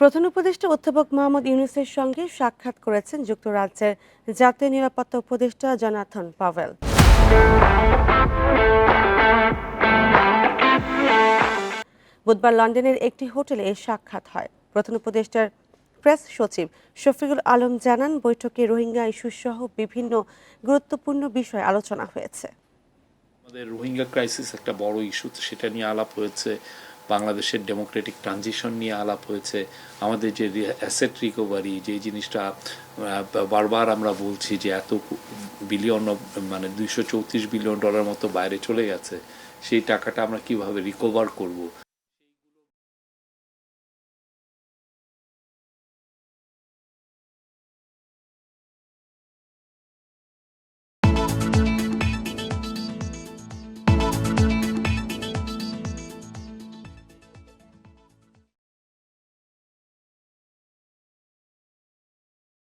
প্রধান উপদেষ্টা অধ্যাপক মোহাম্মদ ইউনুসের সঙ্গে সাক্ষাৎ করেছেন যুক্তরাজ্যের জাতীয় নিরাপত্তা উপদেষ্টা জনাথন পাভেল বুধবার লন্ডনের একটি হোটেলে এই সাক্ষাৎ হয়। প্রধান উপদেষ্টার প্রেস সচিব শফিকুল আলম জানান, বৈঠকে রোহিঙ্গা ইস্যুসহ বিভিন্ন গুরুত্বপূর্ণ বিষয় আলোচনা হয়েছে। আমাদের রোহিঙ্গা ক্রাইসিস একটা বড় ইস্যু, সেটা নিয়ে আলাপ হয়েছে। বাংলাদেশের ডেমোক্রেটিক ট্রানজিশন নিয়ে আলাপ হয়েছে। আমাদের যে অ্যাসেট রিকভারি যে জিনিসটা বারবার আমরা বলছি যে এত বিলিয়ন মানে দুইশো চৌত্রিশ বিলিয়ন ডলার মতো বাইরে চলে গেছে, সেই টাকাটা আমরা কীভাবে রিকভার করব?